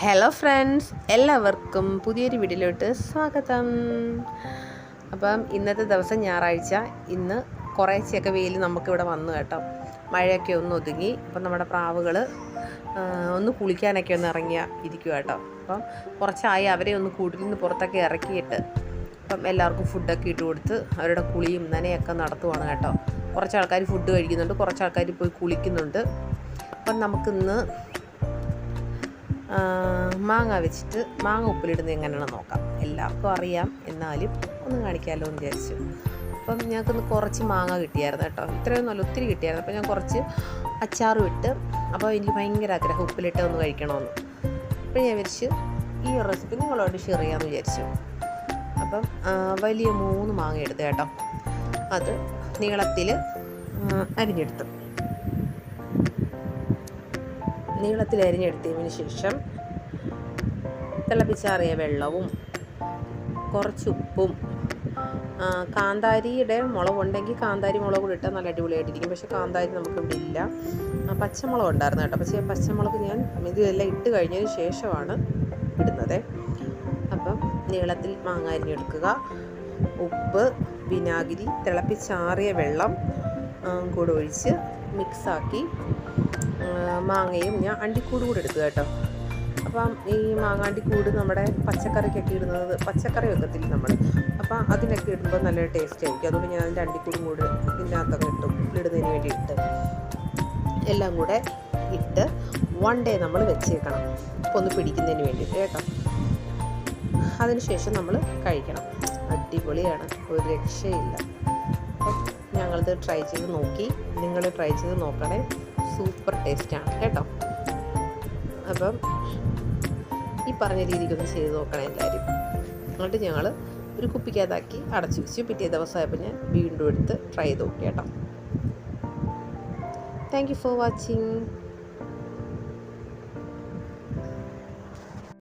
Hello friends എല്ലാവർക്കും പുതിയൊരു വീഡിയോയിലോട്ട് സ്വാഗതം. അപ്പം ഇന്നത്തെ ദിവസം ഞായറാഴ്ച. ഇന്ന് കുറേശ്ശെയൊക്കെ വെയിൽ നമുക്കിവിടെ വന്നു കേട്ടോ. മഴയൊക്കെ ഒന്ന് ഒതുങ്ങി. അപ്പം നമ്മുടെ പ്രാവുകൾ ഒന്ന് കുളിക്കാനൊക്കെ ഒന്ന് ഇറങ്ങിയ ഇരിക്കുക കേട്ടോ. അപ്പം കുറച്ചായി അവരെ ഒന്ന് കൂട്ടിൽ നിന്ന് പുറത്തൊക്കെ ഇറക്കിയിട്ട് അപ്പം എല്ലാവർക്കും ഫുഡൊക്കെ ഇട്ട് കൊടുത്ത് അവരുടെ കുളിയും നനയൊക്കെ നടത്തുവാണ് കേട്ടോ. കുറച്ച് ആൾക്കാർ ഫുഡ് കഴിക്കുന്നുണ്ട് കുറച്ച് ആൾക്കാർ പോയി കുളിക്കുന്നുണ്ട്. അപ്പം നമുക്കിന്ന് മാങ്ങ വെച്ചിട്ട് മാങ്ങ ഉപ്പിലിടുന്നത് എങ്ങനെയാണെന്ന് നോക്കാം. എല്ലാവർക്കും അറിയാം. എന്നാലും ഒന്ന് കാണിക്കാമല്ലോ എന്ന് വിചാരിച്ചു. അപ്പം ഞങ്ങൾക്കൊന്ന് കുറച്ച് മാങ്ങ കിട്ടിയായിരുന്നു കേട്ടോ. ഇത്രയും നല്ല ഒത്തിരി കിട്ടിയായിരുന്നു. അപ്പോൾ ഞാൻ കുറച്ച് അച്ചാറും ഇട്ട് അപ്പോൾ എനിക്ക് ഭയങ്കര ആഗ്രഹം ഉപ്പിലിട്ട് ഒന്ന് കഴിക്കണമെന്ന്. അപ്പോൾ ഞാൻ വിചാരിച്ചു ഈ റെസിപ്പി നിങ്ങളോട് ഷെയർ ചെയ്യാമെന്ന് വിചാരിച്ചു. അപ്പം വലിയ മൂന്ന് മാങ്ങ എടുത്ത് കേട്ടോ. അത് നീളത്തിൽ അരിഞ്ഞെടുത്തു. നീളത്തിൽ അരിഞ്ഞെടുത്തതിന് ശേഷം തിളപ്പിച്ചാറിയ വെള്ളവും കുറച്ച് ഉപ്പും മുളക് കാന്താരിയുടെ മുളകുണ്ടെങ്കിൽ കാന്താരി മുളക് കൂടി ഇട്ടാൽ നല്ല അടിപൊളിയായിട്ടിരിക്കും. പക്ഷേ കാന്താരി നമുക്കിവിടെ ഇല്ല. പച്ചമുളക് ഉണ്ടായിരുന്നു കേട്ടോ. പക്ഷേ പച്ചമുളക് ഞാൻ ഇതെല്ലാം ഇട്ട് കഴിഞ്ഞതിന് ശേഷമാണ് ഇടുന്നത്. അപ്പം നീളത്തിൽ മാങ്ങ അരിഞ്ഞെടുക്കുക. ഉപ്പ് വിനാഗിരി തിളപ്പിച്ചാറിയ വെള്ളം കൂടെ ഒഴിച്ച് മിക്സാക്കി മാങ്ങയും ഞാൻ അണ്ടിക്കൂട് കൂടെ എടുക്കുക കേട്ടോ. അപ്പം ഈ മാങ്ങാണ്ടിക്കൂട് നമ്മുടെ പച്ചക്കറിക്കൊക്കെ ഇടുന്നത് പച്ചക്കറി വെക്കത്തില്ല നമ്മൾ അപ്പം അതിനൊക്കെ ഇടുമ്പോൾ നല്ല ടേസ്റ്റ് ആയിരിക്കും. അതുകൊണ്ട് ഞാൻ അതിന്റെ അണ്ടിക്കൂടും കൂടെ ഇതിനകത്തൊക്കെ ഇട്ടു ഇടുന്നതിന് വേണ്ടി ഇട്ട് എല്ലാം കൂടെ ഇട്ട് വൺ ഡേ നമ്മൾ വെച്ചേക്കണം. അപ്പോൾ ഒന്ന് പിടിക്കുന്നതിന് വേണ്ടിയിട്ട് കേട്ടോ. അതിനുശേഷം നമ്മൾ കഴിക്കണം. അടിപൊളിയാണ്. ഒരു രക്ഷയില്ല. അപ്പം ഞങ്ങളിത് ട്രൈ ചെയ്ത് നോക്കി. നിങ്ങൾ ട്രൈ ചെയ്ത് നോക്കണേ. സൂപ്പർ ടേസ്റ്റാണ് കേട്ടോ. അപ്പം ഈ പറഞ്ഞ രീതിക്കൊന്ന് ചെയ്ത് നോക്കണം എല്ലാവരും. എന്നിട്ട് ഞങ്ങൾ ഒരു കുപ്പിക്കകത്താക്കി അടച്ചു വെച്ചു പിറ്റേ ദിവസമായപ്പോൾ ഞാൻ വീണ്ടും എടുത്ത് ട്രൈ ചെയ്ത് നോക്കി കേട്ടോ. Thank you for watching